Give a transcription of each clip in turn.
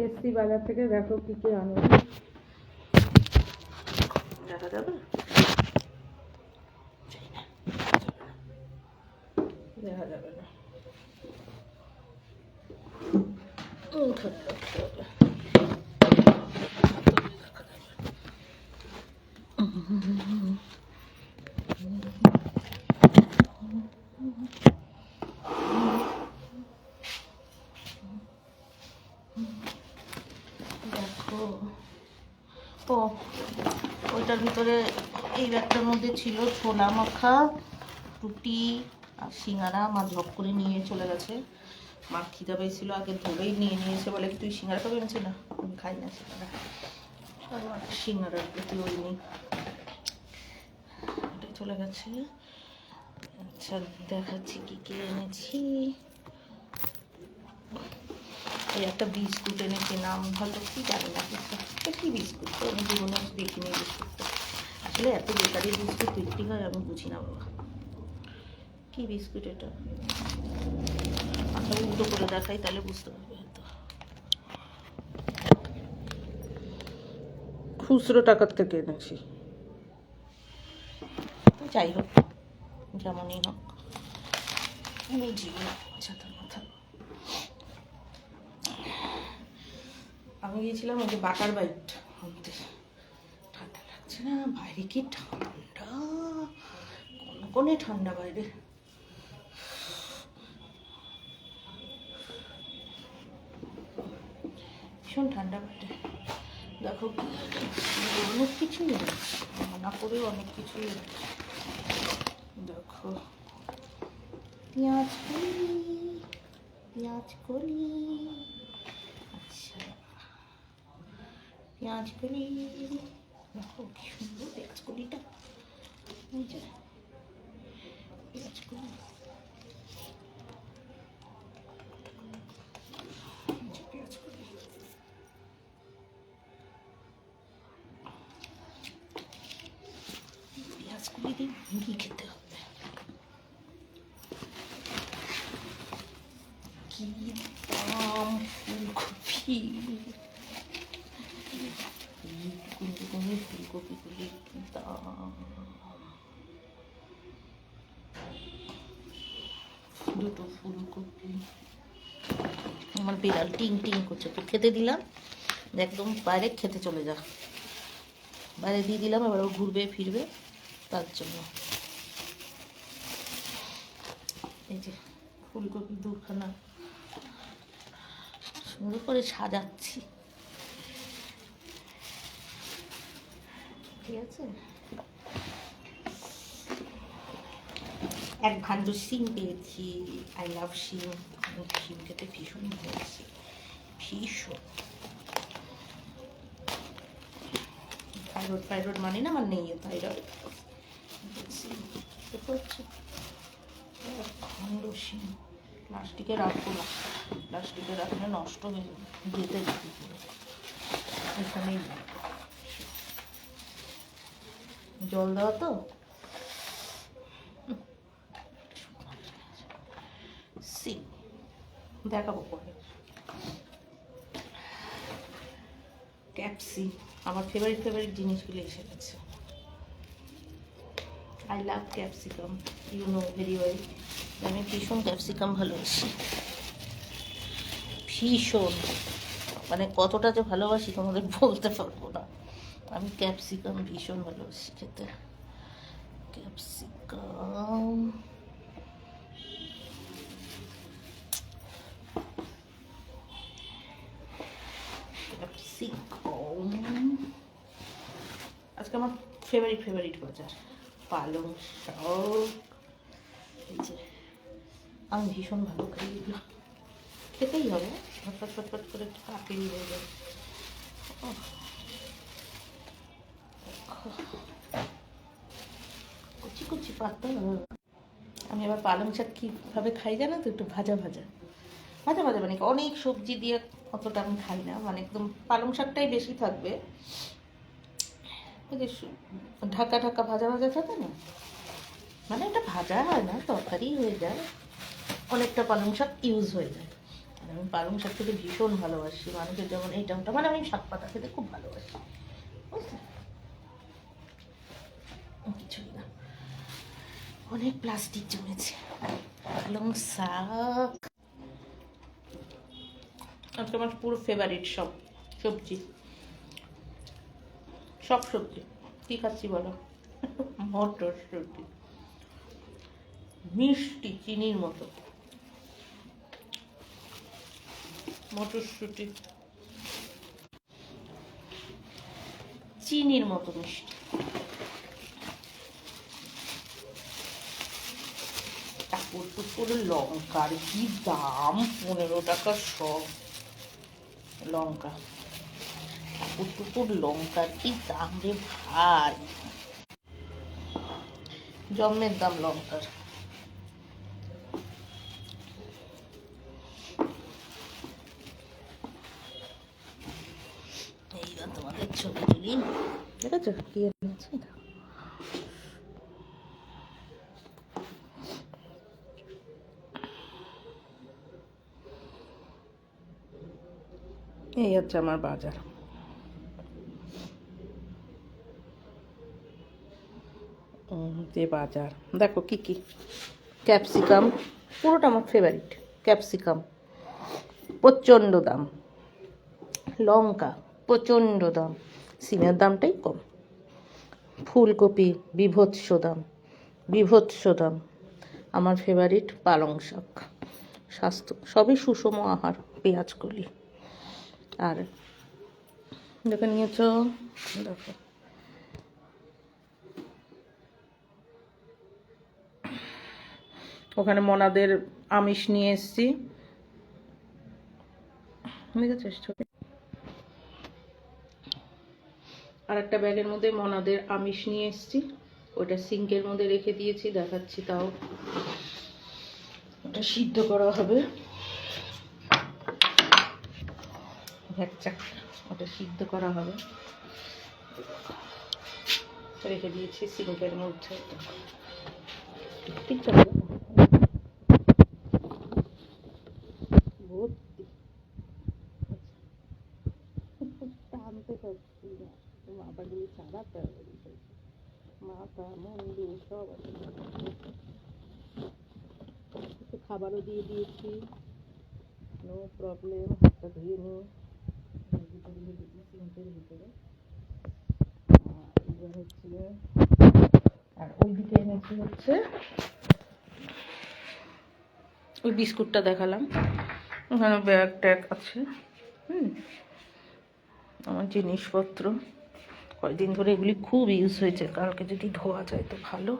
এসছি বাজার থেকে দেখো কি কি আনো। দেখা যাবে দেখা যাবে না ওখানে রাখতে হবে। দেখো ও ওইটার ভিতরে এই ব্যাগটার মধ্যে ছিল ছোলা মাখা, রুটি আর সিঙ্গারা। মা ঝপ করে নিয়ে চলে গেছে। মা খিদা পেয়েছিল, আগে ধরেই নিয়ে নিয়েছে বলে কি তুই সিঙ্গারা খাবে? এনেছি না, আমি খাই না সিঙ্গারা। আমার সিঙ্গারার প্রতি ওই নেই। চলে গেছে। আচ্ছা দেখাচ্ছি কি কি এনেছি। এই একটা বিস্কুট এনেছি নাম ভালো কি জানি না এটা কি বিস্কুট? তো আমি জীবনে দেখিনি বিস্কুট আসলে এত বেকারি বিস্কুট বিক্রি হয় আমি বুঝি না বাবা। কি বিস্কুট এটা? আচ্ছা উল্টো করে দেখাই তাহলে বুঝতে পারবে হয়তো। খুচরো টাকার থেকে এনেছি। যাই হোক যেমনই হোক। ছাতার মাথা আমি গিয়েছিলাম ওই যে বাটার বাইট আনতে ঠান্ডা লাগছে না, বাইরে কি ঠান্ডা? কোনে ঠান্ডা বাইরে? ভীষণ ঠান্ডা বাইরে। দেখো, অনেক কিছু না করেও অনেক এনেছি দেখো, পেঁয়াজ কলি পেঁয়াজ কলি আচ্ছা পেঁয়াজ কলি দেখো কি সুন্দর পেঁয়াজ কলিটা এই যে পেঁয়াজ কলি এই যে পেঁয়াজ কলি পেঁয়াজ কলি দিয়ে মুড়ি খেতে হবে কি দাম ফুলকপি ফুলকপি ফুলকপিগুলির কি দাম দুটো ফুলকপি। আমার বিড়াল টিং টিং করছে। তো খেতে দিলাম। একদম বাইরে খেতে চলে যা। বাইরে দিয়ে দিলাম, এবার ঘুরবে, ফিরবে। তার জন্য। এই যে ফুলকপি দুখানা সুন্দর করে সাজাচ্ছি। ঠিক আছে? এক ভাণ্ড শিম পেয়েছি। আই লাভ শিম আমি শিম খেতে ভীষণ ভালোবাসি। ভীষণ। থাইরয়েড ফাইরয়েড মানে না আমার নেই থাইরয়েড খণ্ড শিম প্লাস্টিকে রাখব না। প্লাস্টিকে রাখলে নষ্ট হয়ে যেতে এখানেই রাখব। জল দেওয়া তো। সি, দেখাবো পরে। ক্যাপসি, আমার ফেভারিট ফেভারিট জিনিসগুলো এসে গেছে। I love capsicum you know very well আমি ভীষণ ক্যাপসিকাম ভালোবাসি। ভীষণ। মানে কতটা যে ভালোবাসি তোমাদের বলতে পারব না। আমি ক্যাপসিকাম ভীষণ ভালোবাসি খেতে। ক্যাপসিকাম। ক্যাপসিকাম। আজকে আমার ফেভারিট ফেভারিট বাজার, পালং শাক। আমি ভীষণ ভালো খাই এগুলো। খেতেই হবে ফটফট ফটফট করে কাকেরি হয়ে যাবে ওহ। কুচি কুচি পাতা আমি আবার পালং শাক কীভাবে খাই জানো তো? একটু ভাজা ভাজা। ভাজা ভাজা মানে অনেক সবজি দিয়ে অতটা আমি খাই না। মানে একদম পালং শাকটাই বেশি থাকবে। ঢাকা ঢাকা ভাজা ভাজা থাকে না? মানে এটা ভাজা হয় না, তরকারি হয়ে যায়। অনেকটা পালং শাক ইউজ হয়ে যায়। আমি পালং শাক খেতে ভীষণ ভালোবাসি। মানুষের যেমন এইটা ওটা মানে আমি শাক পাতা খেতে খুব ভালোবাসি। বুঝলে? কিছুই না। অনেক প্লাস্টিক জমেছে। পালং শাক। আজকে আমার পুরো ফেভারিট সব, সবজি। সব সবজি। কী খাচ্ছি বলো? মটরশুঁটি মিষ্টি চিনির মতো। মটরশুঁটি চিনির মতো মিষ্টি। টুকুর লঙ্কার কি দাম? পনেরো টাকা শ। লঙ্কা। টাকুর টুকুর লঙ্কার কি দাম রে ভাই? জন্মের দাম লঙ্কার। তোমাদের ছবি তুলি। ঠিক আছে এই হচ্ছে আমার বাজার। যে বাজার। দেখো কি কি। ক্যাপসিকাম, পুরোটা আমার ফেভারিট ক্যাপসিকাম, প্রচণ্ড দাম। লঙ্কা, প্রচণ্ড দাম। সিমের দামটাই কম। ফুলকপি, বিভৎস দাম। বিভৎস দাম। আমার ফেভারিট পালং শাক। স্বাস্থ্য, সবই সুষম আহার, পেঁয়াজ, কলি। আর দেখে নিয়েছ, দেখো। ওখানে মনাদের আমিষ নিয়ে এসছি। আর একটা ব্যাগের মধ্যে মনাদের আমিষ নিয়ে এসেছি। ওটা সিঙ্কের মধ্যে রেখে দিয়েছি, দেখাচ্ছি তাও। ওটা সিদ্ধ করা হবে। ভ্যাকচাক ওটা সিদ্ধ করা হবে। রেখে দিয়েছি সিঙ্কের মধ্যে। টানতে পারছি মাথা খাবারও দিয়ে দিয়েছি। নো প্রবলেম হাতটা ধুয়ে নিই। দিই ভিতরে। হচ্ছে আর ওইদিকে এনেছি হচ্ছে ওই বিস্কুটটা দেখালাম। ওখানে ব্যাগ ট্যাগ আছে। হুম। আমার জিনিসপত্র। কয়েকদিন ধরে এগুলি খুব ইউজ হয়েছে। কালকে যদি ধোয়া যায় তো ভালো।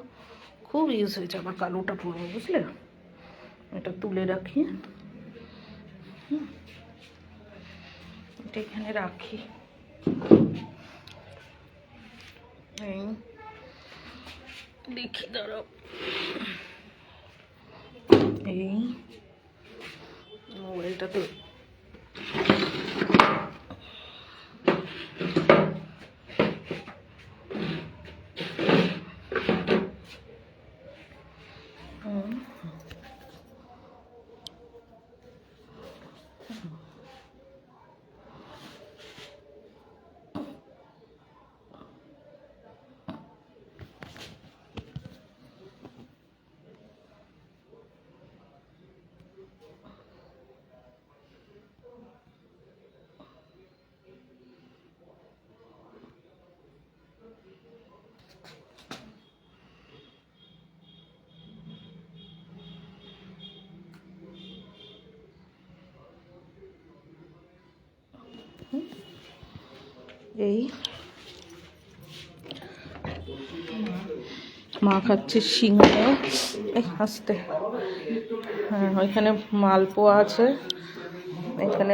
খুব ইউজ হয়েছে। আবার কালোটা পরবো, বুঝলে? এটা তুলে রাখি। এটা এখানে রাখি। দেখি দাঁড়াও এই মোবাইলটা এই মা খাচ্ছে সিঙ্গারা এই আসতে হ্যাঁ ওইখানে মালপোয়া আছে। এখানে